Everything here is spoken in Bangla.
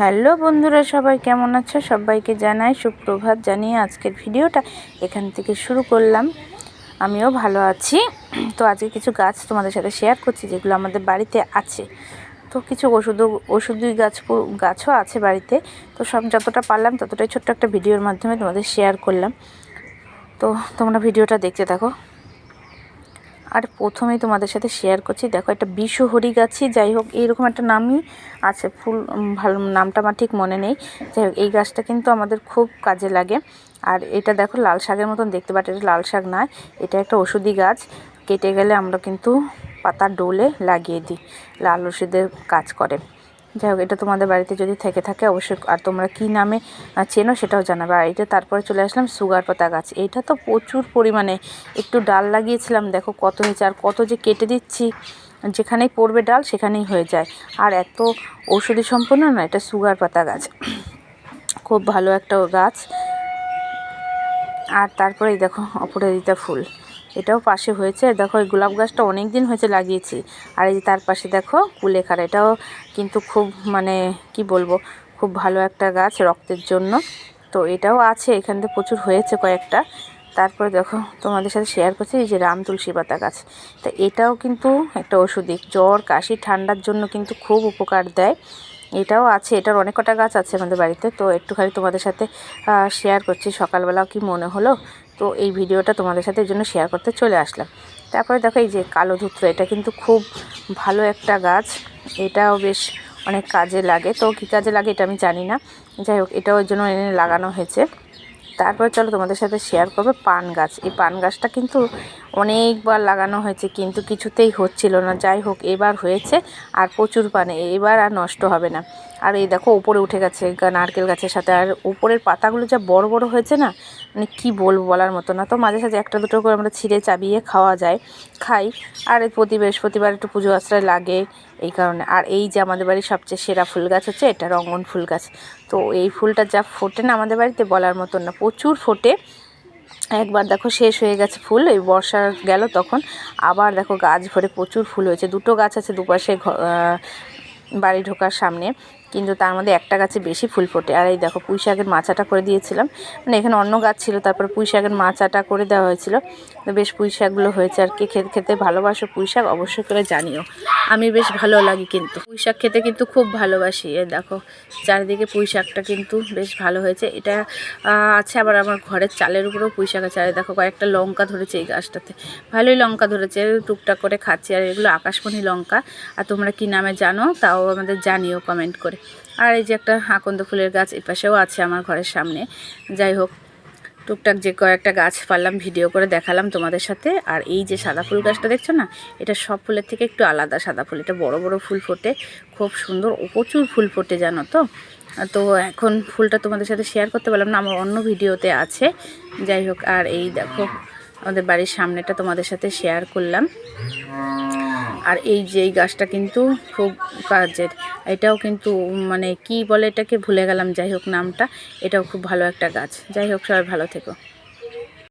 হ্যালো বন্ধুরা, সবাই কেমন আছো? সবাইকে জানাই সুপ্রভাত। জানিয়ে আজকের ভিডিওটা এখান থেকে শুরু করলাম। আমিও ভালো আছি। তো আজকে কিছু গাছ তোমাদের সাথে শেয়ার করছি, যেগুলো আমাদের বাড়িতে আছে। তো কিছু ওষুধ ওষুধি গাছ গাছও আছে বাড়িতে। তো সব যতটা পারলাম, ততটাই ছোট্ট একটা ভিডিওর মাধ্যমে তোমাদের শেয়ার করলাম। তো তোমরা ভিডিওটা দেখতে থাকো। আর প্রথমেই তোমাদের সাথে শেয়ার করছি। দেখো, একটা বিষহরি গাছই যাই হোক, এইরকম একটা নামই আছে, ফুল ভালো, নামটা আমার ঠিক মনে নেই। যাই হোক, এই গাছটা কিন্তু আমাদের খুব কাজে লাগে। আর এটা দেখো, লাল শাকের মতন দেখতে পাট এটা লাল শাক নয়, এটা একটা ওষুধি গাছ। কেটে গেলে আমরা কিন্তু পাতা ডোলে লাগিয়ে দিই, লাল ওষুধের কাজ করে। যাই হোক, এটা তোমাদের বাড়িতে যদি থেকে থাকে অবশ্যই, আর তোমরা কী নামে চেনো সেটাও জানাবে। আর এটা তারপরে চলে আসলাম সুগার পাতা গাছ। এইটা তো প্রচুর পরিমাণে, একটু ডাল লাগিয়েছিলাম, দেখো কত হয়েছে, আর কত যে কেটে দিচ্ছি, যেখানেই পড়বে ডাল সেখানেই হয়ে যায়। আর এত ঔষধি সম্পন্ন না, এটা সুগার পাতা গাছ। খুব ভালো একটা গাছ। আর তারপরেই দেখো, অপরাজিতা ফুল। এটাও পাশে হয়েছে। দেখো, এই গোলাপ গাছটা অনেক দিন হয়েছে লাগিয়েছি। আর এই যে তার পাশে দেখো কুলেখার এটাও কিন্তু খুব মানে কি বলব, খুব ভালো একটা গাছ রক্তের জন্য। তো এটাও আছে, এখান প্রচুর হয়েছে কয়েকটা। তারপরে দেখো তোমাদের সাথে শেয়ার করছি এই যে রাম তুলসী পাতা গাছ। তা এটাও কিন্তু একটা ওষুধি জ্বর, কাশি, ঠান্ডার জন্য কিন্তু খুব উপকার দেয়। এটাও আছে, এটার অনেক কটা গাছ আছে আমাদের বাড়িতে। তো একটুখানি তোমাদের সাথে শেয়ার করছি, সকালবেলাও কি মনে হলো? তো এই ভিডিওটা তোমাদের সাথে এই জন্য শেয়ার করতে চলে আসলাম। তারপরে দেখো এই যে কালো ধুত্র এটা কিন্তু খুব ভালো একটা গাছ। এটাও বেশ অনেক কাজে লাগে। তো কী কাজে লাগে এটা আমি জানি না। যাই হোক, এটাও ওই জন্য এনে লাগানো হয়েছে। তারপর চলো তোমাদের সাথে শেয়ার করবে পান গাছ। এই পান গাছটা কিন্তু অনেকবার লাগানো হয়েছে, কিন্তু কিছুতেই হচ্ছিল না। যাই হোক, এবার হয়েছে আর প্রচুর পানে, এবার আর নষ্ট হবে না। আর এই দেখো উপরে উঠে গেছে নারকেল গাছের সাথে। আর উপরের পাতাগুলো যা বড় বড় হয়েছে না মানে কী বলব বলার মতো না। তো মাঝে সাঝে একটা দুটো করে আমরা ছিঁড়ে চাবিয়ে খাওয়া যায়, খাই। আর এই প্রতি বৃহস্পতিবার একটু পুজো আশ্রয় লাগে এই কারণে। আর এই যে আমাদের বাড়ির সবচেয়ে সেরা ফুল গাছ হচ্ছে এটা রঙ্গন ফুল গাছ। তো এই ফুলটা যা ফোটে না আমাদের বাড়িতে বলার মতন না, প্রচুর ফোটে। একবার দেখো শেষ হয়ে গেছে ফুল, এই বর্ষা গেল তখন। আবার দেখো গাছ ভরে প্রচুর ফুল হয়েছে। দুটো গাছ আছে দুপাশে বাড়ি ঢোকার সামনে। কিন্তু তার মধ্যে একটা গাছে বেশি ফুল ফোটে। আর এই দেখো, পুঁই শাকের মাচাটা করে দিয়েছিলাম। মানে এখানে অন্য গাছ ছিল, তারপর পুঁই শাকের মাচাটা করে দেওয়া হয়েছিল। তো বেশ পুঁই শাকগুলো হয়েছে আর কে। খেতে খেতে ভালোবাসো পুঁই শাক, অবশ্যই করে জানিও। আমি বেশ ভালো লাগি কিন্তু। পুঁই শাক খেতে কিন্তু খুব ভালোবাসি এ দেখো। চারিদিকে পুঁই শাকটা কিন্তু বেশ ভালো হয়েছে। এটা আছে আবার আমার ঘরের চালের উপরেও পুঁই শাক আছে। আর দেখো, কয়েকটা লঙ্কা ধরেছে এই গাছটাতে। ভালোই লঙ্কা ধরেছে, টুকটাক করে খাচ্ছি। আর এগুলো আকাশমণি লঙ্কা। আর তোমরা কি নামে জানো, তাও আমাদের জানিও কমেন্ট করে। আর এই যে একটা আকন্দ ফুলের গাছ এ পাশেও আছে আমার ঘরের সামনে। যাই হোক, টুকটাক যে কয়েকটা গাছ পারলাম, ভিডিও করে দেখালাম তোমাদের সাথে। আর এই যে সাদা ফুল গাছটা দেখছ না, এটা সব ফুলের থেকে একটু আলাদা সাদা ফুল। এটা বড় বড় ফুল ফোটে, খুব সুন্দর প্রচুর ফুল ফোটে, জানো তো? তো এখন ফুলটা তোমাদের সাথে শেয়ার করতে পারলাম না, আমার অন্য ভিডিওতে আছে। যাই হোক, আর এই দেখো, আমাদের বাড়ির সামনেটা তোমাদের সাথে শেয়ার করলাম। আর এই যে এই গাছটা কিন্তু খুব কাজের। এটাও কিন্তু মানে কি বলে এটাকে ভুলে গেলাম, যাই হোক নামটা। এটাও খুব ভালো একটা গাছ। যাই হোক, সবাই ভালো থেকো।